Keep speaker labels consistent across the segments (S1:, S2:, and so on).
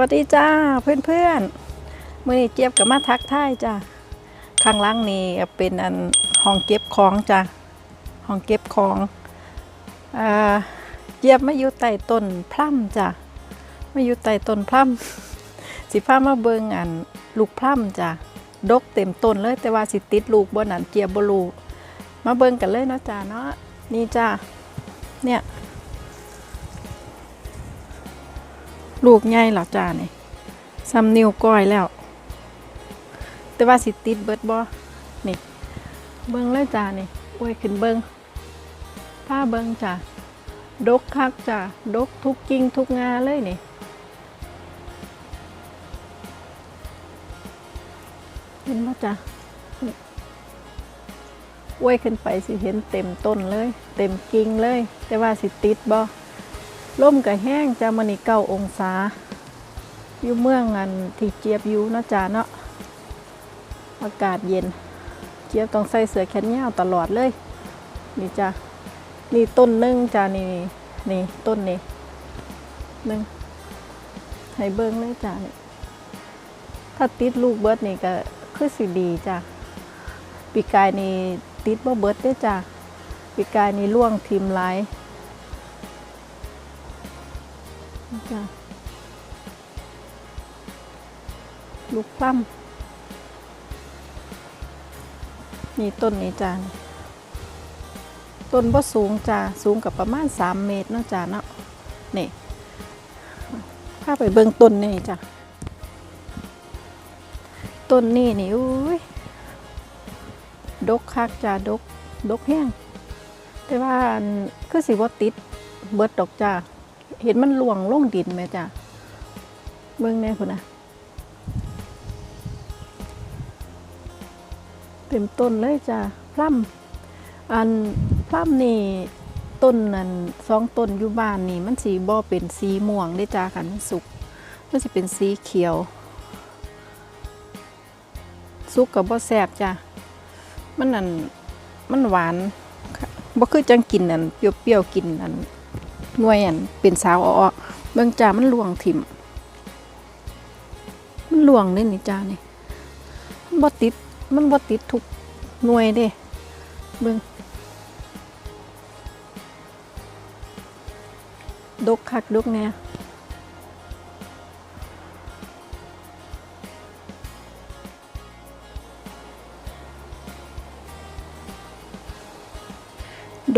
S1: วัสดีจ้าเพื่อนเพื่อนมื่อนี้เจี๊ยบกับมาทักทายจ้าข้างล่างนี่เป็นอันห้องเก็บของจ้าห้องเก็บของอ่าเจี๊ยบมาอยู่ใต้ต้นพลัมจ้ามาอยู่ใต้ต้นพลัมสิพามาเบิงอันลูกพลัมจ้าดกเต็มต้นเลยแต่ว่าสิติดลูกบนนั้นเจี๊ยบบ่รู้มาเบิงกันเลยเนาะจ้าเนาะนี่จ้าเนี่ย ลูกใหญ่หรอจ้านี่ซ้ำนิ้วก้อยแล้ว แต่ว่าสิติดเบิดบ่นี่ เบิ่งเลยจ้านี่อวยขึ้นเบิ่งผ้าเบิ่งจ้าดกคักจ้าดกทุกกิ่งทุกงาเลยนี่เห็นบ่จ้าอวยขึ้นไปสิเห็นเต็มต้นเลย เต็มกิ่งเลย แต่ว่าสิติดบ่ ล่มกับแห้งจะมันนี่เก้าองศา อยู่เมืองอันที่เจี๊ยบอยู่นะจ้าเนาะอากาศเย็น เจี๊ยบต้องใส่เสื้อแขนยาวตลอดเลย นี่จ้านี่ต้นนึ่งจ้านี่นี่ต้นนี่หนึ่งให้เบิ้งเลยจ้านี่ถ้าติดลูกเบิดนี่ก็คือสิดีจ้าปีกายนี่ติดบ่เบิดได้จ้าปีกายนี่ล่วงทิมหลาย จ้ะลูกพลัมนี่ต้นนี้จ้าต้นบ่สูงจ้าสูงกับประมาณ 3 เมตรเนาะจ้าเนาะนี่พาไปเบิ่งต้นนี่จ้ะต้นนี่นี่อุ้ยดกคักจ้าดกดกแห้งแต่ว่านคือสิบ่ติดเบิดดอกจ้า เห็นมันหลวงลงดินไหมจ้ะเบิ่งแน่พุ่นะเต็มต้นเลยจ้ะพลัมอันพลัมนี่ต้นนั้นสองต้นอยู่บ้านนี่มันสีบ่เป็นสีม่วงได้จ้าคันมันสุกมันสิเป็นสีเขียว สุกกับบ่แซ่บจ้ะมันนั่นมันหวานบ่คือจังกินนั่นเปรี้ยวๆกินนั่น หน่วยอันเป็นสาวอ้อเบิ่งจ่ามันลวงถิ่มมันลวงเลยนี่จ้านี่มันบ่ติดมันบ่ติดทุกหน่วยเด้เบิ่งดกคักดกแน่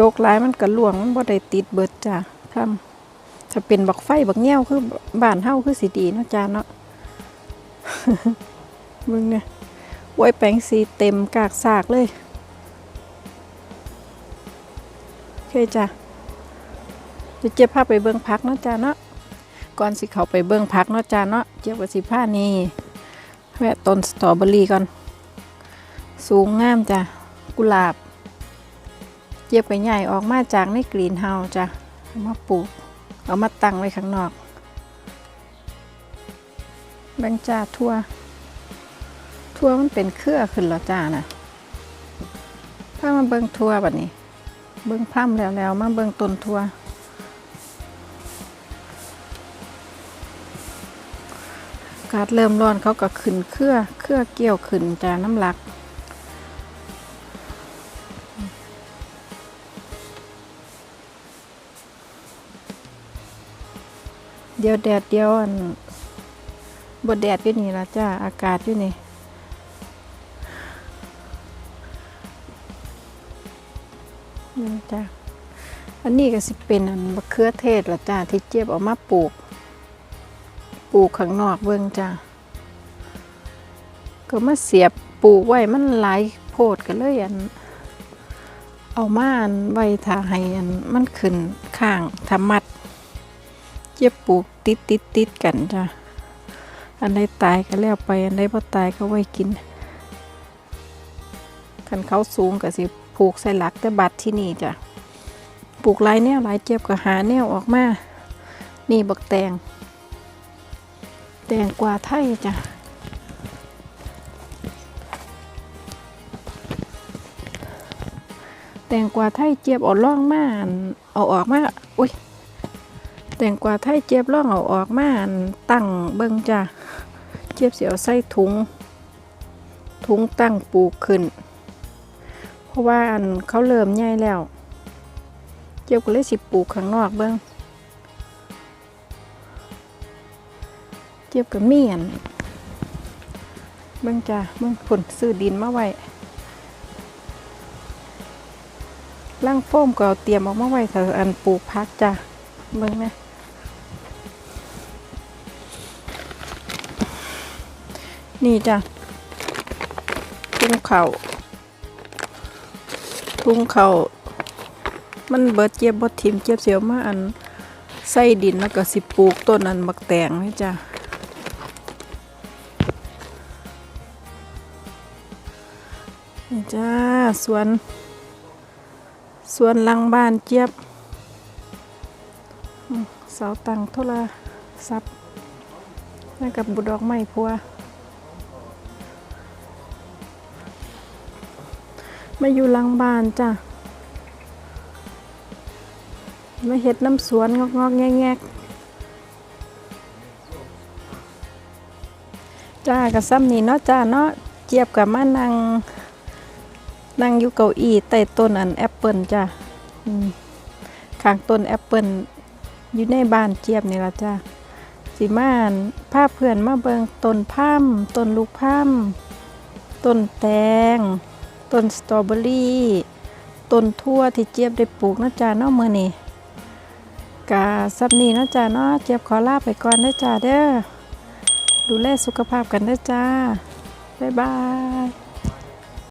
S1: ดกหลายมันก็หลวงมันบ่ได้ติดเบิดจ้า ทำถ้าเป็นบักไฟบักแง้วคือบ้านเฮาคือสิดีเนาะจ้าเนาะมึงเนี่ยไว้แปลงสีเต็มกากซากเลยโอเคจ้ะจะเจ็บภาไปเบิ่งพักเนาะจ้าเนาะก่อนสิเขาไปเบิ่งพักเนาะจ้าเนาะเจ็บว่าสิผ้านี่แวะต้นสตรอเบอรี่ก่อน สูงงามจ้ะกุหลาบ เจ็บไปใหญ่ออกมาจากในกรีนเฮาจ้ะ เอามาปลูก เอามาตั้งไว้ข้างนอก แบงจ้าทั่ว ทั่วมันเป็นเครือขึ้นแล้วจ้านะถ้ามาเบิ่งทั่วแบบนี้ เบิ่งพร่ำแล้วแล้วมาเบิ่งต้นทั่วกาศเริ่มร้อนเขาก็ขึ้นเครือเครือเกี่ยวขึ้นจ้าน้ำหลัก เดี๋ยวแดดเดียวอันบดแดดอยู่นี่ละจ้า อากาศอยู่นี่นี่จ้าอันนี้ก็สิเป็นอันมะเขือเทศละจ้า ที่เจี๊ยบเออกมาปลูก ปลูกข้างนอกเบิ่งจ้า ก็มาเสียบปลูกไว้มันหลายโพดกันเลยอัน เอามาอันไว้ทาให้อันมันขึ้นข้างทำมัด จ็บปลูกติดติดติดกันจ้ะอันใดตายก็แล้วไปอันใดพอตายก็ไว้กินคันเขาสูงก็สิผูกใส่หลักแต่บัดที่นี่จ้ะปลูกหลายแนวหลายเจ็บก็หาแนวออกมานี่บักแตง แตงกว่าไทยจ้ะแตงกว่าไทยเจี๊ยบออกล่องมาเอาออกมา อุ้ย แตงกวาไทยเจี๊ยบล่องเอาออกมาอันตั้งเบิ่งจ้ะเจี๊ยบเสิเอาใส่ถุง ถุงตั้งปลูกขึ้น เพราะว่าอันเขาเริ่มใหญ่แล้ว เจี๊ยบก็เลยสิปลูกข้างนอกเบิ่งเจี๊ยบกับมีอันเบิ่งจ้ะเบิ่งผลซื้อดินมาไว้ล่างโฟมก็เอาเตรียมออกมาไว้ถ้าอันปลูกพักจ้ะเบิ่งไห นี่จ้ะทุ่งเขาทุ่งเขามันเบิดเจี๊ยบบ่ทิมเจี๊ยบเสียวมาอันใส่ดินแล้วก็สิปลูกต้นอันบักแตงนี่จ้ะนี่จ้าสวนสวนลังบ้านเจี๊ยบเสาตังโทรศัพท์แล้วกับบุดดอกไม้พัว มาอยู่หลังบ้านจ้ะมาเห็ดน้ำสวนงอกงอกแงกแงกๆจ้ากับซ้ำนี่เนาะจ้าเนาะเจี๊ยบกับมานั่งนั่งอยู่เก้าอี้ใต้ต้นอันแอปเปิลจ้ะข้างต้นแอปเปิลอยู่ในบ้านเจี๊ยบนี่ละจ้ะสิมาอั่นพาเพื่อนมาเบิงต้นพัมต้นลูกพัมต้นแตง ต้นสตรอเบอรี่ต้นทั่วที่เจี๊ยบได้ปลูกนะจ๊ะเนาะมือนี่กาซับนี่นะจ๊ะเนาะเจี๊ยบขอลาไปก่อนนะจ๊ะเด้อดูแลสุขภาพกันนะจ้าบ๊ายบาย